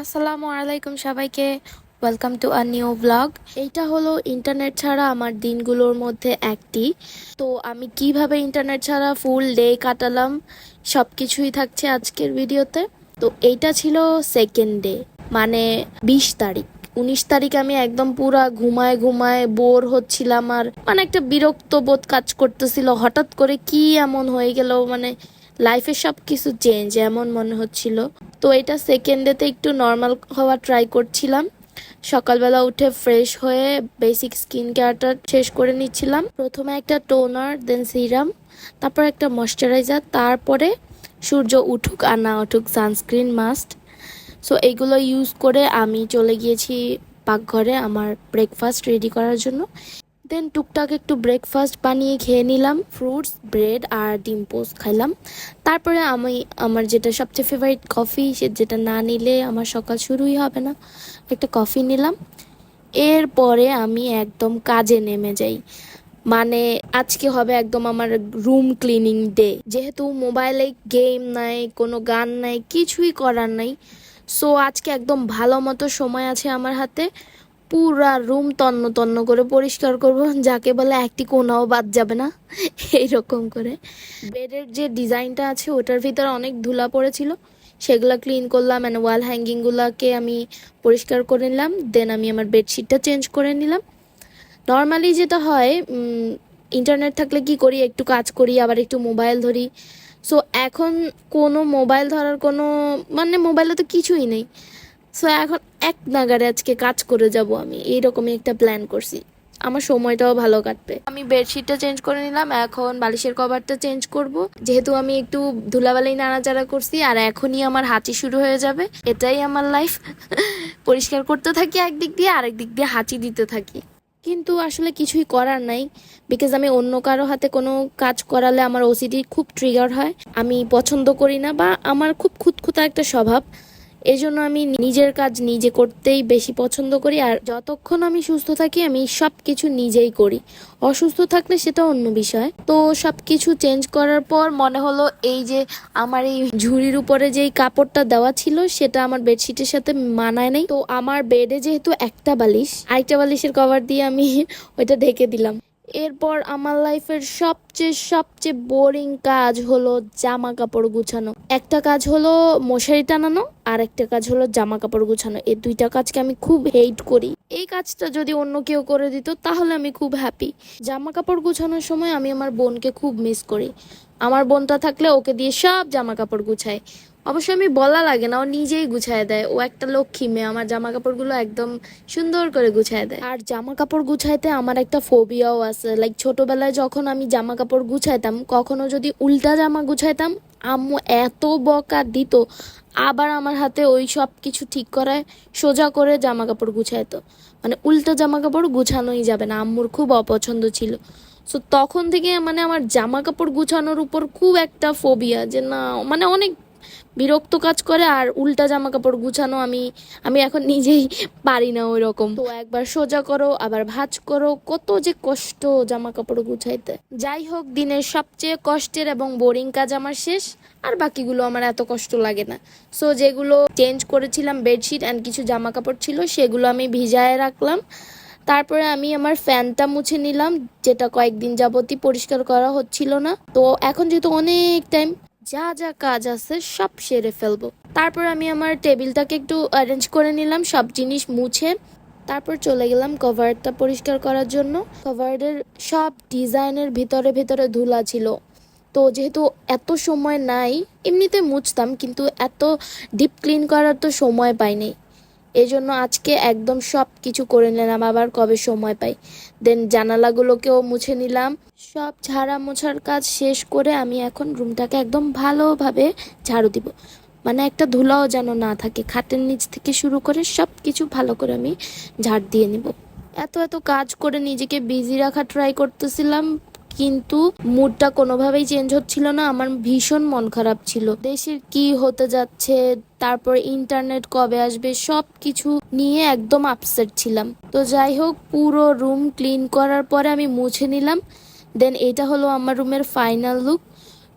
আসসালামু আলাইকুম সবাইকে। Welcome to a new blog এইটা হলো ইন্টারনেট ছাড়া আমার দিনগুলোর মধ্যে একটি। তো আমি কীভাবে ইন্টারনেট ছাড়া ফুল ডে কাটালাম সব কিছুই থাকছে আজকের ভিডিওতে। তো এইটা ছিল সেকেন্ড ডে মানে বিশ তারিখ। উনিশ তারিখ আমি একদম পুরা ঘুমায় ঘুমায় বোর হচ্ছিলাম আর মানে একটা বিরক্ত বোধ কাজ করতেছিল। হঠাৎ করে কি এমন হয়ে গেল মানে লাইফে সব কিছু চেঞ্জ এমন মনে হচ্ছিল। তো এটা সেকেন্ড ডেতে একটু নর্মাল হওয়া ট্রাই করছিলাম। সকালবেলা উঠে ফ্রেশ হয়ে বেসিক স্কিন কেয়ারটা শেষ করে নিচ্ছিলাম। প্রথমে একটা টোনার দেন সিরাম তারপর একটা ময়শ্চারাইজার তারপরে সূর্য উঠুক আর না উঠুক সানস্ক্রিন মাস্ট সো এগুলো ইউজ করে আমি চলে গিয়েছি পাকঘরে আমার ব্রেকফাস্ট রেডি করার জন্য। দেন টুকটাক একটু ব্রেকফাস্ট বানিয়ে খেয়ে নিলাম ফ্রুটস ব্রেড আর ডিম পোস্ট খাইলাম। তারপরে আমি, আমার যেটা সবচেয়ে ফেভারিট কফি যেটা না নিলে আমার সকাল শুরুই হবে না, একটা কফি নিলাম। এরপরে আমি একদম কাজে নেমে যাই। মানে আজকে হবে একদম আমার রুম ক্লিনিং ডে যেহেতু মোবাইলে গেম নাই, কোনো গান নাই, কিছুই করার নাই সো আজকে একদম ভালো মতো সময় আছে আমার হাতে। পুরা রুম তন্ন তন্ন করে পরিষ্কার করব, যাকে বলে একটি কোনাও বাদ যাবে না, এইরকম করে। বেডের যে ডিজাইনটা আছে, ওটার ভিতরে অনেক ধুলা পড়েছিল, সেগুলো ক্লিন করলাম অ্যান্ড ওয়াল হ্যাঙ্গিংগুলোকে আমি পরিষ্কার করে নিলাম দেন আমি আমার বেডশিটটা চেঞ্জ করে নিলাম। নর্মালি যেটা হয় ইন্টারনেট থাকলে কি করি, একটু কাজ করি, আবার একটু মোবাইল ধরি। সো এখন কোনো মোবাইল ধরার কোনো মানে মোবাইলে তো কিছুই নেই। সো এখন এক নাগারে আজকে কাজ করে যাব আমি। এইরকমই একটা প্ল্যান করছি। আমার সময়টাও ভালো কাটবে। আমি বেডশিটটা চেঞ্জ করে নিলাম, এখন বালিশের কভারটা চেঞ্জ করব। যেহেতু আমি একটু ধুলাবালি নাড়াচাড়া করছি, আর এখনই আমার হাঁচি শুরু হয়ে যাবে। এটাই আমার লাইফ পরিষ্কার করতে থাকি একদিক দিয়ে আরেক দিক দিয়ে হাঁচি দিতে থাকি। কিন্তু আসলে কিছুই করার নাই। বিকজ আমি অন্য কারও হাতে কোনো কাজ করালে আমার ওসিডি খুব ট্রিগার হয়। আমি পছন্দ করি না বা আমার খুব খুঁতখুঁতা একটা স্বভাব। এই জন্য আমি নিজের কাজ নিজে করতেই বেশি পছন্দ করি, আর যতক্ষণ আমি সুস্থ থাকি আমি সব কিছু নিজেই করি। অসুস্থ থাকলে সেটা অন্য বিষয়। তো সব কিছু চেঞ্জ করার পর মনে হলো এই যে আমার এই ঝুড়ির উপরে যেই কাপড়টা দেওয়া ছিল, সেটা আমার বেডশিটের সাথে মানায় নাই। তো আমার বেডে যেহেতু একটা বালিশ, আরেকটা বালিশের কভার দিয়ে আমি ওইটা ঢেকে দিলাম। এরপর আমার লাইফের সবচেয়ে সবচেয়ে বোরিং কাজ হলো জামা কাপড় গুছানো। একটা কাজ হলো মশারি টানানো, আর একটা কাজ হলো জামা কাপড় গুছানো। এই দুইটা কাজকে আমি খুব হেট করি। এই কাজটা যদি অন্য কেউ করে দিত, তাহলে আমি খুব হ্যাপি জামা কাপড় গুছানোর সময় আমি আমার বোনকে খুব মিস করি। আমার বোনটা থাকলে ওকে দিয়ে সব জামা কাপড় গুছায়। অবশ্য আমি বলা লাগে না, ও নিজেই গুছায় দেয়। ও একটা লক্ষ্মী মেয়ে, আমার জামা কাপড়গুলো একদম সুন্দর করে গুছায় দেয়। আর জামা কাপড় গুছাইতে আমার একটা ফোবিয়াও আছে। লাইক ছোটবেলায় যখন আমি জামা কাপড় গুছাইতাম, কখনো যদি উল্টা জামা গুছাইতাম, আম্মু এত বকা দিত, আবার আমার হাতে ওই সব কিছু ঠিক করায় সোজা করে জামা কাপড় গুছাইতো। মানে উল্টা জামা কাপড় গুছানোই যাবে না, আম্মুর খুব অপছন্দ ছিল। সো তখন থেকে মানে আমার জামা কাপড় গুছানোর উপর খুব একটা ফোবিয়া যে না মানে অনেক বিরক্ত কাজ করে আর উল্টা জামা কাপড় গুছানো আমি আমি এখন নিজেই পারি না ওই রকম তো একবার সোজা করো, আবার ভাজ করো, কত যে কষ্ট জামা কাপড় গুছাইতে। যাই হোক, দিনের সবচেয়ে কষ্টের এবং বোরিং কাজ আমার শেষ, আর বাকিগুলো আমার এত কষ্ট লাগে না। সো যেগুলো চেঞ্জ করেছিলাম বেডশিট অ্যান্ড কিছু জামা কাপড় ছিল, সেগুলো আমি ভিজায় রাখলাম। তারপরে আমি আমার ফ্যানটা মুছে নিলাম, যেটা কয়েকদিন যাবতই পরিষ্কার করা হচ্ছিল না। তো এখন যেহেতু অনেক টাইম যা যা কাজ আছে সব সেরে ফেলব। তারপর আমি আমার টেবিলটাকে একটু অ্যারেঞ্জ করে নিলাম, সব জিনিস মুছে। তারপর চলে গেলাম কভারটা পরিষ্কার করার জন্য। কভারের সব ডিজাইনের ভিতরে ভিতরে ধুলা ছিল। তো যেহেতু এত সময় নাই, এমনিতে মুছতাম, কিন্তু এত ডিপ ক্লিন করার তো সময় পাইনি। এই জন্য আজকে একদম সব কিছু করে নিলাম, আবার কবে সময় পাই। দেন জানালাগুলোকেও মুছে নিলাম। সব ঝাড়া মোছার কাজ শেষ করে আমি এখন রুমটাকে একদম ভালোভাবে ঝাড়ু দিব। মানে একটা ধুলাও যেন না থাকে। খাটের নিচ থেকে শুরু করে সব কিছু ভালো করে আমি ঝাড় দিয়ে নিব। এত এত কাজ করে নিজেকে বিজি রাখা ট্রাই করতেছিলাম। কিন্তু মুডটা কোনোভাবেই চেঞ্জ হচ্ছিল না, আমার ভীষণ মন খারাপ ছিল। দেশের কি হতে যাচ্ছে, তারপর ইন্টারনেট কবে আসবে সব কিছু নিয়ে একদম আপসেট ছিলাম। তো যাই হোক, পুরো রুম ক্লিন করার পরে আমি মুছে নিলাম। দেন এটা হলো আমার রুমের ফাইনাল লুক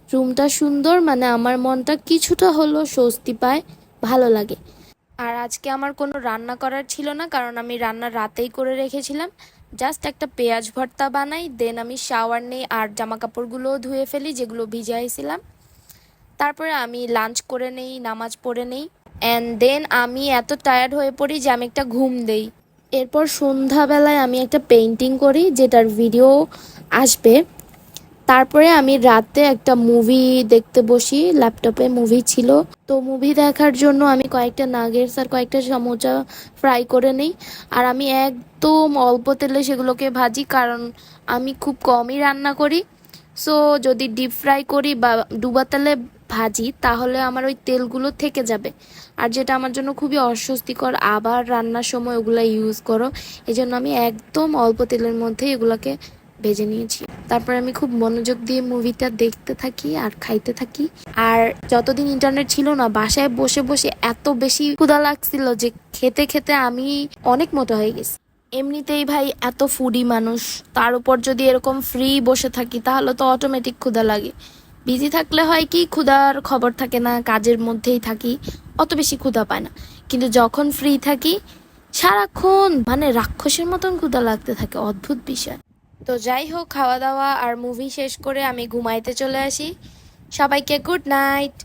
রুমটা সুন্দর মানে আমার মনটা কিছুটা হলো স্বস্তি পায়, ভালো লাগে। আর আজকে আমার কোনো রান্না করার ছিল না, কারণ আমি রান্না রাতেই করে রেখেছিলাম। জাস্ট একটা পেঁয়াজ ভর্তা বানাই দেন আমি শাওয়ার নেই আর জামা কাপড়গুলোও ধুয়ে ফেলি, যেগুলো ভিজাইছিলাম। তারপরে আমি লাঞ্চ করে নেই, নামাজ পড়ে নেই। অ্যান্ড দেন আমি এত টায়ার্ড হয়ে পড়ি যে আমি একটা ঘুম দেই। এরপর সন্ধ্যাবেলায় আমি একটা পেন্টিং করি, যেটার ভিডিও আসবে। তারপরে আমি রাতে একটা মুভি দেখতে বসি ল্যাপটপে মুভি ছিল। তো মুভি দেখার জন্য আমি কয়েকটা নাগেটস আর কয়েকটা সমোচা ফ্রাই করে নিই। আর আমি একদম অল্প তেলে সেগুলোকে ভাজি, কারণ আমি খুব কমই রান্না করি। সো যদি ডিপ ফ্রাই করি বা ডুবা তেলে ভাজি, তাহলে আমার ওই তেলগুলো থেকে যাবে। আর যেটা আমার জন্য খুবই অস্বস্তিকর, আবার রান্নার সময় ওগুলো ইউজ করো। এই আমি একদম অল্প তেলের মধ্যে এগুলোকে ভেজে নিয়েছি। তারপর আমি খুব মনোযোগ দিয়ে মুভিটা দেখতে থাকি আর খাইতে থাকি। আর যতদিন ইন্টারনেট ছিল না, বাসায় বসে বসে এত বেশি ক্ষুধা লাগছিল যে খেতে খেতে আমি অনেক মোটা হয়ে গেছি। এমনিতেই ভাই এত ফুডি মানুষ, তার উপর যদি এরকম ফ্রি বসে থাকি, তাহলে তো অটোমেটিক ক্ষুধা লাগে। বিজি থাকলে হয় কি, ক্ষুধার খবর থাকে না, কাজের মধ্যেই থাকি, অত বেশি ক্ষুধা পায় না। কিন্তু যখন ফ্রি থাকি, সারাক্ষণ মানে রাক্ষসের মতন ক্ষুধা লাগতে থাকে, অদ্ভুত বিষয়। তো যাই হোক, খাওয়া দাওয়া আর মুভি শেষ করে আমি ঘুমাইতে চলে আসি। সবাইকে গুড নাইট